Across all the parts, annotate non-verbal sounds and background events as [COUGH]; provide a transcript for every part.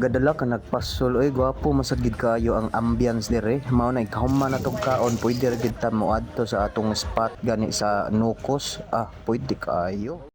Gadala ka nagpasol oy gwapo masagid kayo ang ambience dire. Mao na ikahuman na tong kaon pwede ra gid ta moadto sa atong spot gani sa Nukos. Ah, pwede kayo.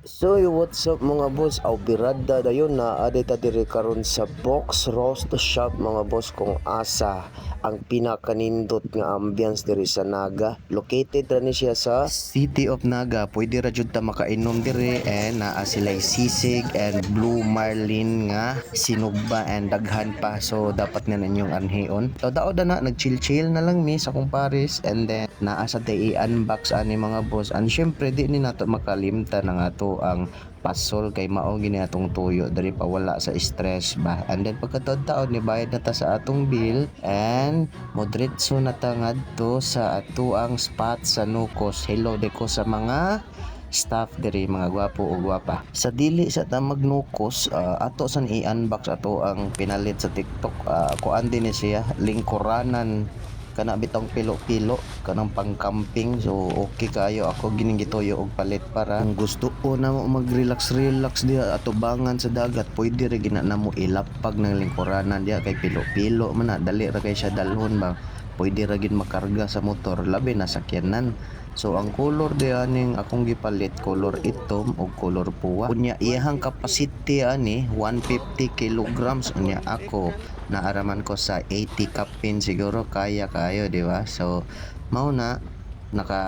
So what's up mga boss? Aw birada dayon na aday ta diri karon sa Box Roast Shop mga boss kung asa ang pinakanindot nga ambience diri sa Naga. Located ra ni siya sa City of Naga. Pwede ra jud ta makainom diri and naa sila sisig and blue marlin nga sinugba and daghan pa. So dapat na ninyong anhion. So daod na nag-chill-chill na lang mi sa kong Paris and then naa sa tay i-unbox ani mga boss. And syempre di ni nato makalimta na nga to ang pasol kay mao gini atong tuyo diri pa wala sa stress ba? And then pagkatod taon ni bayad na ta sa atong bill and modretso na ta ngadto sa ato ang spot sa Nukos hello deko sa mga staff diri mga gwapo o gwapa. Sa dili sa ta magnukos ah, ato san i-unbox ato ang pinalit sa TikTok. Uh, kuan din siya lingkuranan kana bitong pilo-pilo kanang pang-camping. So okay kayo. Ako gining gitoyo og palit para kung gusto ko na mo mag-relax relax diha atubangan sa dagat pwede ra gina na mo ilapag ng lingkuranan diha kay pilo-pilo. Man na dali ra kay siya dalhon ba pwede ra gid makarga sa motor labi na sakyanan So ang color di aning akong gipalit color itom o color puwa. Unya iyahang capacity ani 150 kilograms unya ako naaraman ko sa 80 kapin siguro kaya kayo di ba? So mao na naka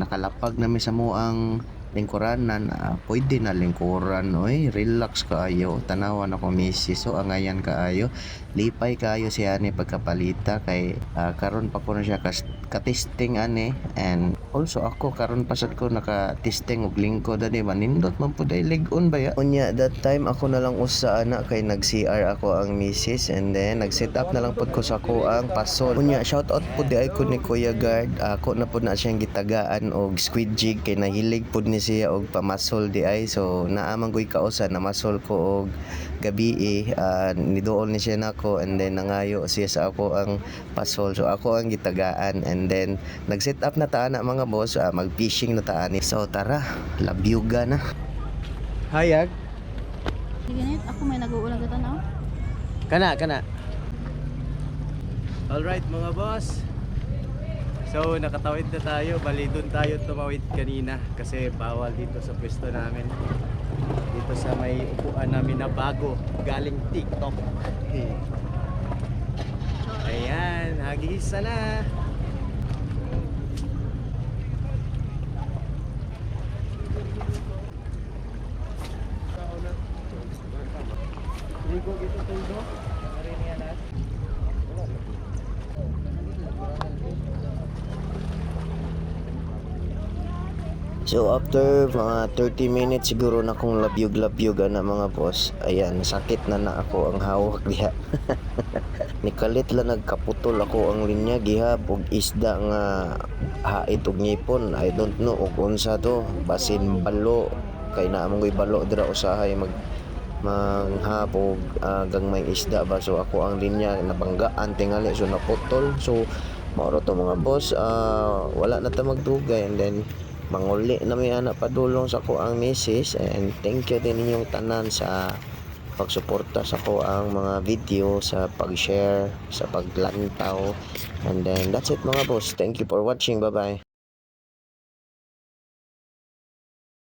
nakalapag na mi sa mo ang lingkuranan ah, pwede na lingkuran oy. Relax kaayo. Tanawan ako misis. So angayan kaayo. Lipay kaayo siya ni pagkapalita kay ah, karon pa ko na siya ka-testing ani. And also ako karon pa sad ko naka-testing og lingkod ani. Ba nindot man pud ay leg-on ba ya? Unya that time ako na lang usa ana kay nag-CR ako ang misis. And then nag-set up na lang pud ko sa ko ang pasol. Unya shout out pud ay ko ni Kuya Guard ako na pud na siyang gitagaan og squid jig kay nahilig pud ni siya og pamasol di ay. So naamang ko'y kausa na masol ko og gabi eh. Ah, niduol ni siya nako and then nangayo siya sa ako ang pasol. So ako ang gitagaan and then nag-set up na ta na mga boss. Ah, mag-fishing na ta ani so tara labyuga na. Hayag. Sige ganit, ako may nag-uulang ka tanaw. kana kana. Alright mga boss So nakatawid na tayo. Bali doon tayo tumawid kanina Kasi bawal dito sa pwesto namin. Dito sa may upuan namin na bago Galing TikTok. Ayan, hagisa na. Ligo gitu tulo So after mga 30 minutes siguro na kong labyog-labyog na mga boss. Ayan, sakit na na ako ang hawak [LAUGHS] diha. Nikalit lang nagkaputol ako ang linya giha og isda nga hait og ngipon. I don't know og unsa to. Basin balo kay naamong ko'y balo dira usahay mag manghapog uh, gangmay isda ba so ako ang linya nabanggaan tingali so naputol so mauro to mga boss ah, wala na ta magdugay and then manguli na may anak padulong sa ko ang misis and thank you din inyong tanan sa pagsuporta sa ko ang mga video sa pag-share sa paglantaw. And then that's it mga boss. Thank you for watching. Bye bye